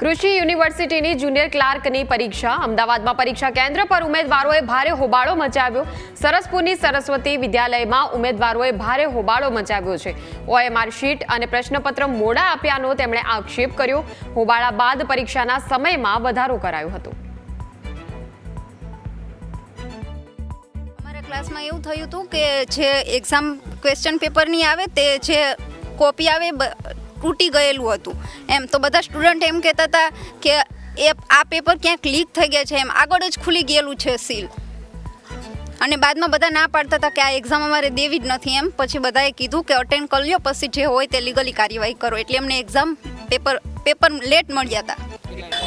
કૃષિ યુનિવર્સિટીની જુનિયર ક્લાર્કની પરીક્ષા. અમદાવાદમાં પરીક્ષા કેન્દ્ર પર ઉમેદવારોએ ભારે હોબાળો મચાવ્યો. સરસપુરની સરસ્વતી વિદ્યાલયમાં ઉમેદવારોએ ભારે હોબાળો મચાવ્યો છે. ઓએમઆર શીટ અને પ્રશ્નપત્ર મોડા આપ્યાનો તેમણે આક્ષેપ કર્યો. હોબાળા બાદ પરીક્ષાના સમયમાં વધારો કરાયો હતો. અમારા ક્લાસમાં એવું થયું હતું કે જે એક્ઝામ ક્વેશ્ચન પેપરની આવે તે જે કોપી આવે તૂટી ગયેલું હતું. એમ તો બધા સ્ટુડન્ટ એમ કહેતા હતા કે એ આ પેપર ક્યાંક લીક થઈ ગયા છે એમ. આગળ જ ખુલી ગયેલું છે સીલ અને બાદમાં બધા ના પાડતા હતા કે આ એક્ઝામ અમારે દેવી જ નથી એમ. પછી બધાએ કીધું કે અટેન્ડ કરી લ્યો, પછી જે હોય તે લીગલી કાર્યવાહી કરો. એટલે એમને એક્ઝામ પેપર પેપર લેટ મળ્યા હતા.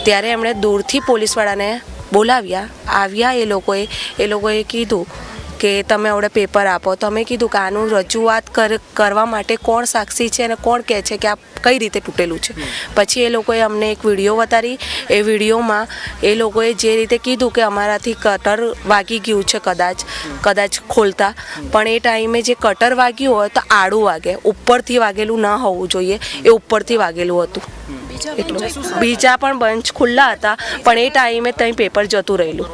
ત્યારે એમણે દૂરથી પોલીસવાળાને બોલાવ્યા. આવ્યા એ લોકોએ એ લોકોએ કીધું કે તમે આવડે પેપર આપો. તો અમે કીધું કે આનું રજૂઆત કર, કરવા માટે કોણ સાક્ષી છે અને કોણ કહે છે કે આ કઈ રીતે તૂટેલું છે. પછી એ લોકોએ અમને એક વીડિયો બતાવી એ વિડીયોમાં એ લોકોએ જે રીતે કીધું કે અમારાથી કટર વાગી ગયું છે કદાચ કદાચ ખોલતા. પણ એ ટાઈમે જે કટર વાગ્યું હોય તો આડું વાગે. ઉપરથી વાગેલું ન હોવું જોઈએ. એ ઉપરથી વાગેલું હતું. એટલું બીજા પણ બંચ ખુલ્લા હતા. પણ એ ટાઈમે ત્યાં પેપર જતું રહેલું.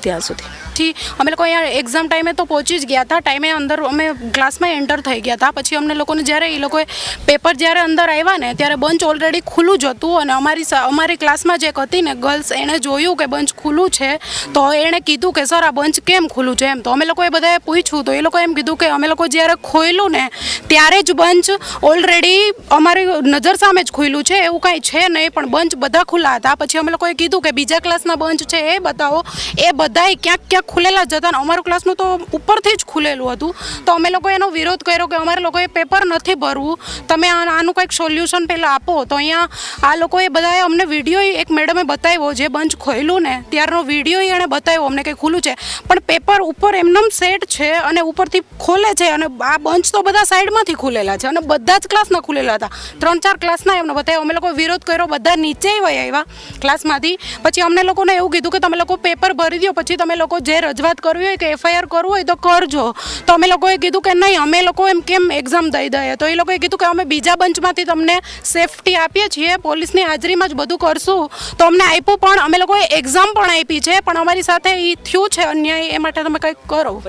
ત્યાં સુધી. ઠીક અમે લોકો અહીંયા એક્ઝામ ટાઈમે તો પહોંચી જ ગયા હતા. ટાઈમે અંદર અમે ક્લાસમાં એન્ટર થઈ ગયા હતા. પછી અમને લોકોને જ્યારે એ લોકોએ પેપર જ્યારે અંદર આવ્યા ને ત્યારે બંચ ઓલરેડી ખુલ્લું જ હતું અને અમારી અમારી ક્લાસમાં જે એક હતી ને ગર્લ્સ એણે જોયું કે બંચ ખુલ્લું છે, તો એણે કીધું કે, સર, આ બંચ કેમ ખુલ્લું છે? એમ. તો અમે લોકોએ બધાએ પૂછ્યું, તો એ લોકો એમ કીધું કે, અમે લોકો જ્યારે ખોલ્યું ને, ત્યારે જ બંચ ઓલરેડી અમારી નજર સામે જ ખુલ્લું છે, એવું કાંઈ છે નહીં, પણ બંચ બધા ખુલ્લા હતા. પછી અમે લોકોએ કીધું કે, બીજા ક્લાસના બંચ છે, એ બતાવો. એ બધાય ક્યાંક ક્યાંક ખુલેલા જ હતા અને અમારું ક્લાસનું તો ઉપરથી જ ખુલેલું હતું. તો અમે લોકોએ એનો વિરોધ કર્યો કે, અમારે લોકોએ પેપર નથી ભરવું. તમે આનું કંઈક સોલ્યુશન પહેલાં આપો, તો અહીંયા આ લોકોએ બધાએ અમને વીડિયો એક મેડમે બતાવ્યો જે બંચ ખોલ્યું ને, ત્યારનો વીડિયો એણે બતાવ્યો અમને કંઈ ખુલ્લું છે. પણ પેપર ઉપર એમનેમ સેટ છે અને ઉપરથી ખોલે છે અને આ બંચ તો બધા સાઈડમાંથી ખુલેલા છે અને બધા જ ક્લાસના ખુલેલા હતા. ત્રણ ચાર ક્લાસના એમને બતાવ્યો. અમે લોકો વિરોધ કર્યો, બધા નીચે વયા આવ્યા ક્લાસમાંથી. પછી અમને લોકોને એવું કીધું કે તમે લોકો પેપર ભરી દો પછી તમે લોકો જે રજૂઆત કરવી હોય કે એફઆઈઆર કરવું હોય તો કરજો. તો અમે લોકોએ કીધું કે નહીં, અમે લોકો એમ કેમ એક્ઝામ દઈ દઈએ? તો એ લોકોએ કીધું કે અમે બીજા બંચમાંથી તમને સેફટી આપીએ છીએ, પોલીસની હાજરીમાં જ બધું કરશું. તો અમને આપ્યું પણ અમે લોકોએ એક્ઝામ પણ આપી છે, પણ અમારી સાથે એ થયું છે અન્યાય, એ માટે તમે કંઈક કરો.